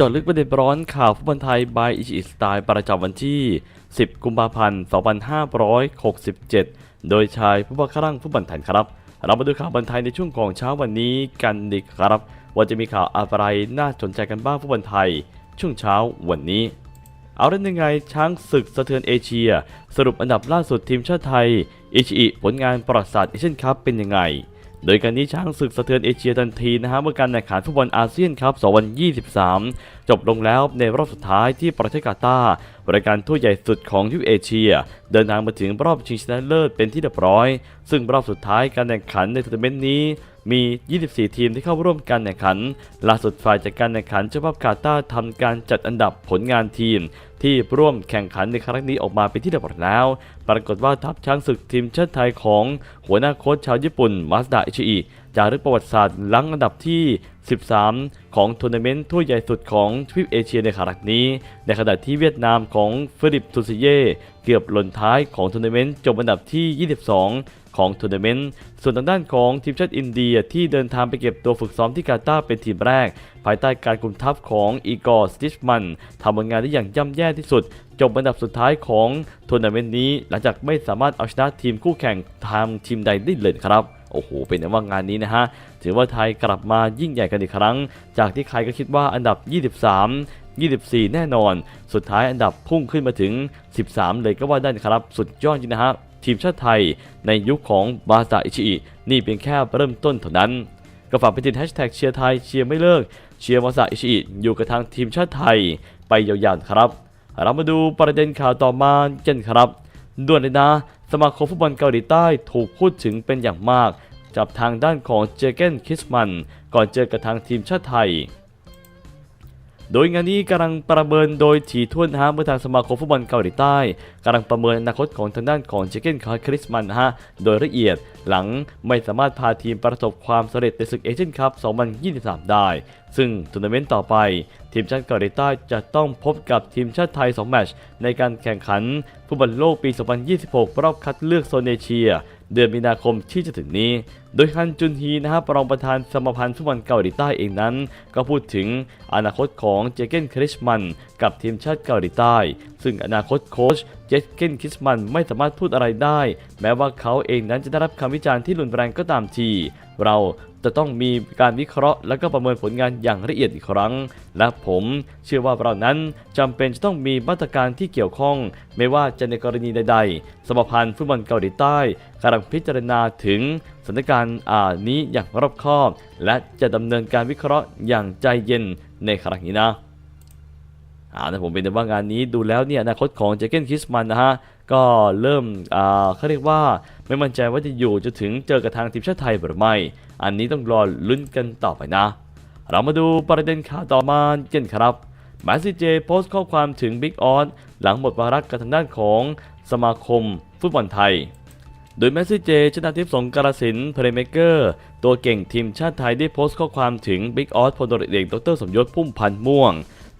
จาะลึกประเด็นร้อนข่าวฟุตบอลไทย by อิชิสไตล์ประจำวันที่ 10 กุมภาพันธ์ 2567 โดยชายผู้บังคับฟุตบอลไทยครับ เรามาดูข่าวบอลไทยในช่วงของเช้าวันนี้กันดีครับ ว่าจะมีข่าวอะไรน่าสนใจกันบ้างฟุตบอลไทย ช่วงเช้าวันนี้ เอาเรื่องยังไงช้างศึกสะเทือนเอเชีย สรุปอันดับล่าสุดทีมชาติไทยอิชิอิผลงานประวัติศาสตร์เอเชียนคัพเป็นยังไง โดยการนี้ช้างศึกสะเทือนเอเชียทันทีนะฮะเมื่อการแข่งขันฟุตบอลอาเซียนครับ2023 จบลงแล้วในรอบสุดท้ายที่ประเทศกาตาร์รายการทั่วใหญ่สุดของทวีปเอเชีย เดินทางมาถึงรอบชิงชนะเลิศเป็นที่เรียบร้อย ซึ่งรอบสุดท้ายการแข่งขันในทัวร์นาเมนต์นี้ มี 24 ทีมที่เข้าร่วมการแข่งขัน ล่าสุดฝ่ายจัดการแข่งขันเจ้าภาพกาตาร์ทำการจัดอันดับผลงานทีม ที่ร่วมแข่งขันในครั้งนี้ออกมาเป็นที่เรียบร้อยแล้ว ปรากฏว่าทัพช้างศึกทีมชาติไทยของหัวหน้าโค้ชชาวญี่ปุ่นมาสดาอิชิอิจารึกประวัติศาสตร์ลังอันดับที่ 13 ของทัวร์นาเมนต์ทั่วใหญ่สุดของทวีปเอเชียในครั้งนี้ ในขณะที่เวียดนามของฟิลิปทูซิเย่เกือบหล่นท้ายของทัวร์นาเมนต์จบอันดับที่ 22 ของทัวร์นาเมนต์ ส่วนทางด้านของทีมชาติอินเดียที่เดินทางไปเก็บตัวฝึกซ้อมที่กาตาร์เป็นทีมแรก ภายใต้การคุมทัพของอีกอร์สติชมันทำผลงานได้อย่างย่ำแย่ที่สุด จบอันดับสุดท้ายของทัวร์นาเมนต์นี้ หลังจากไม่สามารถเอาชนะทีมคู่แข่งทางทีมใดได้เลยครับโอ้โห เป็นแต่ว่างานนี้นะฮะ ถือว่าไทยกลับมายิ่งใหญ่กันอีกครั้ง จากที่ใครก็คิดว่าอันดับ 23 24 แน่นอน สุดท้ายอันดับพุ่งขึ้นมาถึง 13 เลยก็ว่าได้ครับ สุดยอดจริงนะฮะ ทีมชาติไทย ในยุคของบาซาอิชิอินี่เป็นแค่เริ่มต้นเท่านั้น ก็ฝากไปติดแฮชแท็กเชียร์ไทยเชียร์ไม่เลิกเชียร์มาซาอิชิอิอยู่กับทางทีมชาติไทยไปยาวๆครับ เรามาดูประเด็นข่าวต่อมากันครับด่วนเลยนะ สมาคมฟุตบอลเกาหลีใต้ถูกพูดถึงเป็นอย่างมาก จับทางด้านของเจเกนคิสมัน ก่อนเจอกับทางทีมชาติไทย โดยงานนี้กำลังประเมินโดยถี่ถ้วนฮะเมื่อทางสมาคมฟุตบอลเกาหลีใต้กำลังประเมินอนาคตของทางด้านของเจเกนคาร์คริสมันนะฮะโดยละเอียดหลังไม่สามารถพาทีมประสบความสำเร็จในศึกเอเชียนคัพ 2023 ได้ ซึ่งทัวร์นาเมนต์ต่อไป ทีมชาติเกาหลีใต้จะต้องพบกับทีมชาติไทย 2 แมตช์ในการแข่งขันฟุตบอลโลกปี 2026 รอบคัดเลือกโซนเอเชีย เดือนมีนาคมที่จะถึงนี้ โดยฮันจุนฮีนะครับรองประธานสมาพันธ์ฟุตบอลเกาหลีใต้เองนั้น ก็พูดถึงอนาคตของเจเกนคริสมันกับทีมชาติเกาหลีใต้ ซึ่งอนาคตโค้ชเจเกนคริสมันไม่สามารถพูดอะไรได้ แม้ว่าเขาเองนั้นจะได้รับคำวิจารณ์ที่รุนแรงก็ตามที เรา จะต้องมีการวิเคราะห์ และก็ประเมินผลงานอย่างละเอียดอีกครั้ง และผมเชื่อว่าเรานั้นจำเป็นจะต้องมีมาตรการที่เกี่ยวข้อง ไม่ว่าจะในกรณีใด ๆ สมาพันธ์ฟุตบอลเกาหลีใต้กำลังพิจารณาถึงสถานการณ์อ่านี้อย่างรอบคอบ และจะดำเนินการวิเคราะห์อย่างใจเย็นในครั้งนี้นะอ่านะผมเป็นแต่ว่างานนี้ดูแล้วเนี่ยอนาคตของเจเกนคิสมันนะฮะ ก็เริ่มเขาเรียกว่าไม่มั่นใจว่าจะอยู่จนถึงเจอกับทางทีมชาติไทยหรือไม่ อันนี้ต้องรอลุ้นกันต่อไปนะ เรามาดูประเด็นข่าวต่อมากันครับแมสซี่เจโพสต์ข้อความถึงบิ๊กออสหลังหมดวาระกับทางด้านของสมาคมฟุตบอลไทย โดยแมสซี่เจ ชนะทิพย์สงกรสินเพลย์เมเกอร์ ตัวเก่งทีมชาติไทยได้โพสต์ข้อความถึงบิ๊กออสพลตรเอกดรสมยศพุ่มพันธ์ม่วง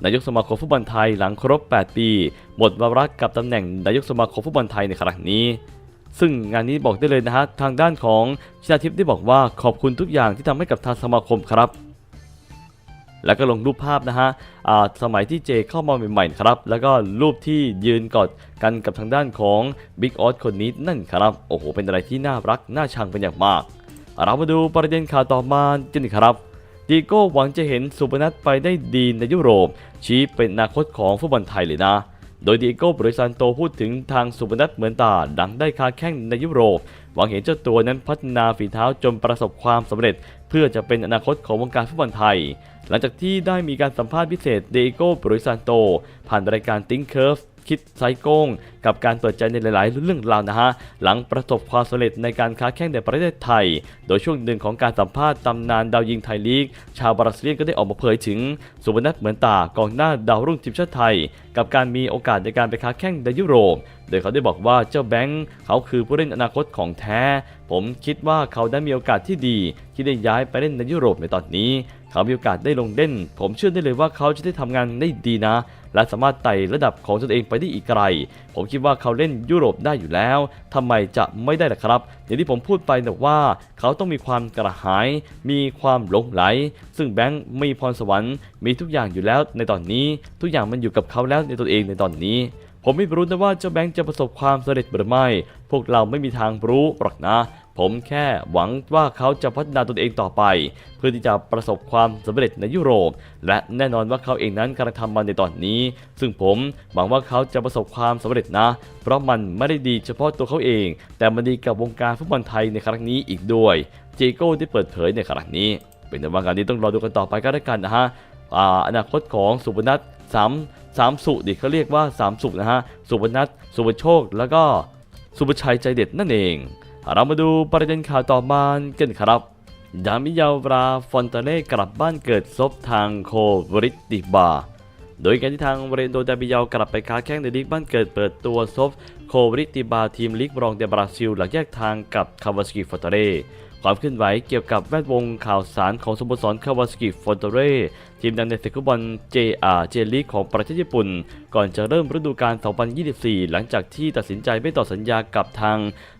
นายกสมาคมฟุตบอลไทยหลังครบ 8 ปี หมดวาระกับตำแหน่งนายกสมาคมฟุตบอลไทยในครั้งนี้ ซึ่งงานนี้บอกได้เลยนะฮะทางด้านของชนาทิพย์ได้บอกว่าขอบคุณทุกอย่างที่ทำให้กับทางสมาคมครับแล้วก็ลงรูปภาพนะฮะสมัยที่เจเข้ามาใหม่ๆครับ แล้วก็รูปที่ยืนกอดกันกับทางด้านของบิ๊กออสคนนี้นั่นครับ โอ้โห เป็นอะไรที่น่ารัก น่าชังเป็นอย่างมาก เรามาดูประเด็นข่าวต่อมากันครับ ดีโก้หวังจะเห็นสุพนัทไปได้ดีในยุโรป ชี้เป็นอนาคตของฟุตบอลไทยเลยนะ โดยดีโก้บริซันโตพูดถึงทางสุพนัทเหมือนตาดังได้ค้าแข้งในยุโรป หวังเห็นเจ้าตัวนั้นพัฒนาฝีเท้าจนประสบความสำเร็จ เพื่อจะเป็นอนาคตของวงการฟุตบอลไทย หลังจากที่ได้มีการสัมภาษณ์พิเศษเดโก้บริซันโต ผ่านรายการติ้งเคิร์ฟคิดไซโก้งกับการเปิดใจในหลาย ๆ เรื่องราวนะฮะหลังประสบความสำเร็จในการค้าแข่งในประเทศไทย โดยช่วงหนึ่งของการสัมภาษณ์ตำนานดาวยิงไทยลีก ชาวบราซิเลียนก็ได้ออกมาเผยถึง สุวรรณัทเหมือนตากองหน้าดาวรุ่งทีมชาติไทย กับการมีโอกาสในการไปค้าแข่งในยุโรปโดยเขาได้บอกว่าเจ้าแบงค์เขาคือผู้เล่นอนาคตของแท้ ผมคิดว่าเขาได้มีโอกาสที่ดี ที่ได้ย้ายไปเล่นในยุโรปในตอนนี้ เขามีโอกาสได้ลงเล่น ผมเชื่อได้เลยว่าเขาจะได้ทำงานได้ดีนะ และสามารถไต่ระดับของตนเองไปได้อีกไกล ผมคิดดว่าเขาเล่นยุโรปได้อยู่แล้วทำไมจะไม่ได้ล่ะครับ อย่างที่ผมพูดไปนะว่า เขาต้องมีความกระหาย มีความหลงไหล ซึ่งแบงค์มีพรสวรรค์มีทุกอย่างอยู่แล้วในตอนนี้ ทุกอย่างมันอยู่กับเขาแล้วในตัวเองในตอนนี้ผมไม่รู้นะว่าเจ้าแบงค์จะประสบความสำเร็จหรือไม่ พวกเราไม่มีทางรู้หรอกนะ ผมแค่หวังว่าเขาจะพัฒนาตนเองต่อไป เพื่อที่จะประสบความสำเร็จในยุโรป และแน่นอนว่าเขาเองนั้นกำลังทำมันในตอนนี้ ซึ่งผมหวังว่าเขาจะประสบความสำเร็จนะ เพราะมันไม่ได้ดีเฉพาะตัวเขาเอง แต่มันดีกับวงการฟุตบอลไทยในครั้งนี้อีกด้วย เจโก้ได้เปิดเผยในครั้งนี้ เป็นแต่ว่าการนี้ต้องรอดูกันต่อไปก็แล้วกันนะฮะอ่านาคตของสุพนัทสามสามสุดิเขาเรียกว่าสามสุนะฮะสุพนัทสุพโชค แล้วก็สุภชัยใจเด็ดนั่นเอง เรามาดูประเด็นข่าวต่อมากันครับดามิยาวราฟอนเตเล่กลับบ้านเกิดซบทางโควริติบา โดยการที่ทางเรนโดดามิยาวกลับไปค้าแข้งในลีกบ้านเกิดเปิดตัวซบโควริติบาทีมลีกรองเดบราซิล หลังแยกทางกับคาวาสกิฟอนเตเล่ ความเคลื่อนไหวเกี่ยวกับแวดวงข่าวสารของสโมสรคาวาสกิฟอนตเล่ทีมดังในศึกฟุตบอลเจอาเจลีกของประเทศญี่ปุ่น ก่อนจะเริ่มฤดูกาล 2024 หลังจากที่ตัดสินใจไม่ต่อสัญญากับทาง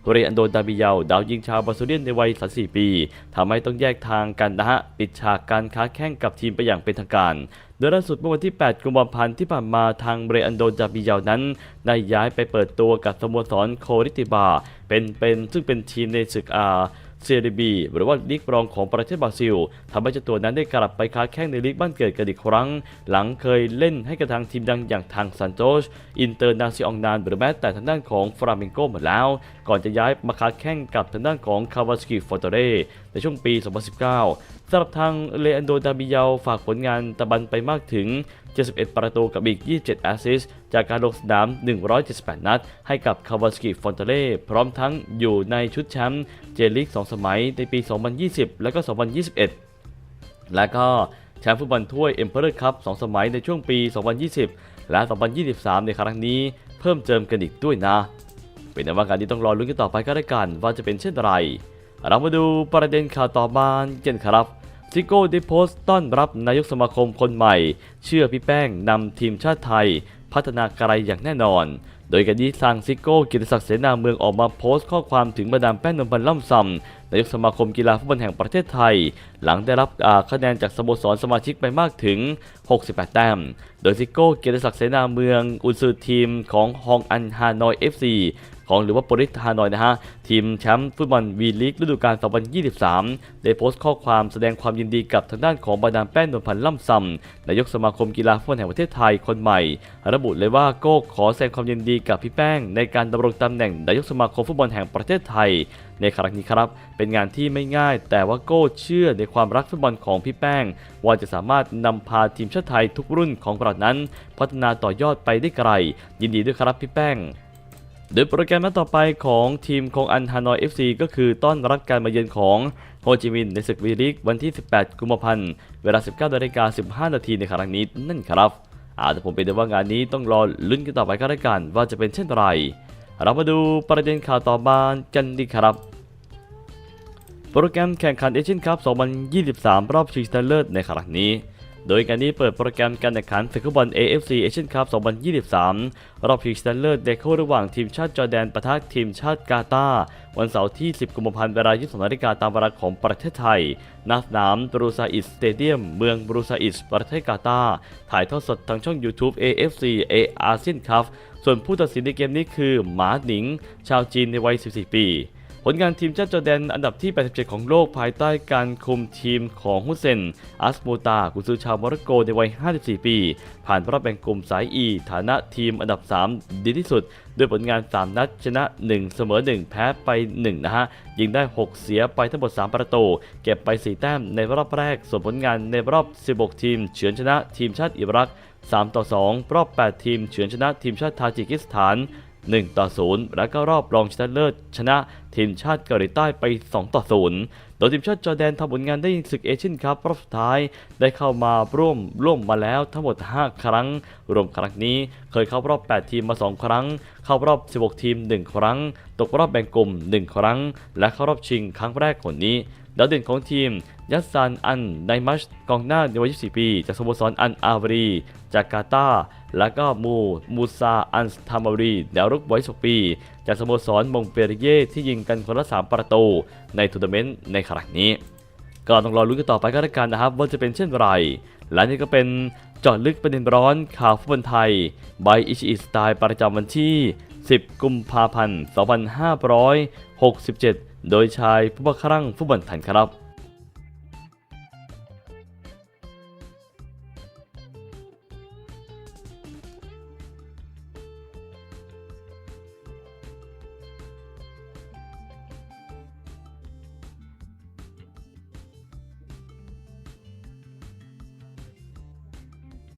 เรอันโดดาบิยาดาวยิงชาวบราซิเลียนในวัย 34 ปีทำให้ต้องแยกทางกันนะฮะปิดฉากการค้าแข่งกับทีมไปอย่างเป็นทางการโดยล่าสุดเมื่อวันที่ 8 กุมภาพันธ์ที่ผ่านมาทางเรอันโดดาบิยาวนั้น ได้ย้ายไปเปิดตัวกับสโมสรโคริติบา เป็นเป็นซึ่งเป็นทีมในศึกอา เซเรียบีหรือว่าลีกรองของประเทศบราซิลทำให้เจ้าตัวนั้นได้กลับไปค้าแข่งในลีกบ้านเกิดกันอีกครั้ง หลังเคยเล่นให้กับทางทีมดังอย่างทางซันโตสอินเตอร์นาซิองนานหรือแม้แต่ทางด้านของฟราเมงโกมาแล้ว ก่อนจะย้ายมาค้าแข่งกับทางด้านของคาวาสกิฟอร์ตเรในช่วงปี 2019 สำหรับทางเลอันโดดาบิยาฝากผลงานตะบันไปมากถึง 71 ประตูกับอีก 27 แอสซิสจากการลงสนาม 178 นัด ให้กับคาวาสกิฟอนเตเล่พร้อมทั้งอยู่ในชุดแชมป์เจลิก 2 สมัยในปี 2020 และก็ 2021 และก็แชมป์ฟุตบอลถ้วยเอ็มเพอร์คัพ2สมัยในช่วงปี 2020 และ 2023 ในครั้งนี้เพิ่มเติมกันอีกด้วยนะ เป็นในว่าการที่ต้องรอลุ้นกันต่อไปก็ได้วกันว่าจะเป็นเช่นไรเรามาดูประเด็นข่าวต่อมากันครับ ซิโก้ได้โพสต์ต้อนรับนายกสมาคมคนใหม่ เชื่อพี่แป้งนำทีมชาติไทย พัฒนาไกลอย่างแน่นอน โดยการนี้ทางซิโก้กิติศักดิ์เสนาเมืองออกมาโพสต์ข้อความถึงมาดามแป้งนมพันธ์ล่ำซำนายกสมาคมกีฬาฟุตบอลแห่งประเทศไทย หลังได้รับคะแนนจากสโมสรสมาชิกไปมากถึง 68 แต้ม โดยซิโก้เกียรติศักดิ์เสนาเมือง อุนซือทีมของฮองอันฮานอย FC ของหรือว่าปริสฮานอยนะฮะ ทีมแชมป์ฟุตบอลวีลีกฤดูกาล 2023 ได้โพสต์ข้อความแสดงความยินดีกับทางด้านของบาดามแป้งนวลพันธ์ล่ำซำนายกสมาคมกีฬาฟุตบอลแห่งประเทศไทยคนใหม่ ระบุเลยว่าโก้ขอแสดงความยินดีกับพี่แป้ง ในการดำรงตำแหน่งนายกสมาคมฟุตบอลแห่งประเทศไทย ในครั้งนี้ครับ เป็นงานที่ไม่ง่าย แต่ว่าโก้เชื่อในความรักฟุตบอลของพี่แป้ง ว่าจะสามารถนำพาทีมชาติไทยทุกรุ่นของเรานั้น พัฒนาต่อยอดไปได้ไกล ยินดีด้วยครับพี่แป้งโดยโปรแกรมนัดต่อไปของทีมของอันฮานอย FC ก็คือต้อนรับการมาเยือนของโฮจิมินห์ในศึกวีลีกวันที่ 18 กุมภาพันธ์ เวลา 19นาฬิกา15 นาทีในครั้งนี้นั่นครับ อาจจะผมเป็นได้ว่างานนี้ต้องรอลุ้นกันต่อไปก็แล้วกันว่าจะเป็นเช่นไร เรามาดูประเด็นข่าวต่อมากันดีครับ โปรแกรมแข่งขันเอเชียนคัพ 2023 รอบชิงชนะเลิศในครั้งนี้ โดยการนี้เปิดโปรแกรมการแข่งขันศึกฟุตบอล AFC Asian Cup 2023 รอบชิงชนะเลิศในคู่ระหว่างทีมชาติจอร์แดนปะทะทีมชาติกาตาร์วันเสาร์ที่ 10 กุมภาพันธ์เวลา 22นาฬิกาตามเวลาของประเทศไทยณสนามบรูซาอิสสเตเดียม เมืองบรูซาอิส ประเทศกาตาร์ถ่ายทอดสดทางช่อง YouTube AFC A ASEAN Cup ส่วนผู้ตัดสินในเกมนี้คือหมาหนิง ชาวจีนในวัย 14 ปี ผลงานทีมชาติจอร์แดนอันดับที่ 87 ของโลกภายใต้การคุมทีมของฮุสเซน อัสมูตากุนซือชาวโมร็อกโกในวัย 54 ปี ผ่านรอบแบ่งกลุ่มสาย E ฐานะทีมอันดับ 3 ดีที่สุด ด้วยผลงาน 3 นัดชนะ 1 เสมอ 1 แพ้ไป 1 นะฮะ ยิงได้ 6 เสียไปทั้งหมด 3 ประตู เก็บไป 4 แต้มในรอบแรก ส่วนผลงานในรอบ 16 ทีม เฉือนชนะทีมชาติอิรัก 3 ต่อ 2 รอบ 8 ทีม เฉือนชนะทีมชาติทาจิกิสถาน 1 ต่อ 0 และก็รอบรองชนะเลิศชนะทีมชาติเกาหลีใต้ไป 2 ต่อ 0 โดยทีมชาติจอร์แดนทำผลงานได้ในศึกเอเชียนคัพรอบสุดท้ายได้เข้ามาร่วมร่วมมาแล้วทั้งหมด 5 ครั้ง รวมครั้งนี้เคยเข้ารอบ 8 ทีมมา 2 ครั้ง เข้ารอบ 16 ทีม 1 ครั้ง ตกรอบแบ่งกลุ่ม 1 ครั้ง และเข้ารอบชิงครั้งแรกคนนี้ ดาวเด่นของทีม ยัสซานอันไดมัชกองหน้าในวัย 24 ปี จากสโมสรอันอาวารี จากกาตาร์แล้วก็มูมูซาอันสทามารีดาวรุกวัย 16 ปี จากสโมสรมงเปรีเย่ที่ยิงกันคนละ 3 ประตู ในทัวร์นาเมนต์ในครั้งนี้ก็ต้องรอลุ้นกันต่อไปก็แล้วกันนะครับ ว่าจะเป็นเช่นไร และนี่ก็เป็นจอดลึกประเด็นร้อนข่าวฟุตบอลไทยบายอิชิอิสไตล์ประจำวันที่ 10 กุมภาพันธ์ 2567 โดยชายผู้บังคับฟุตบอลไทยครับ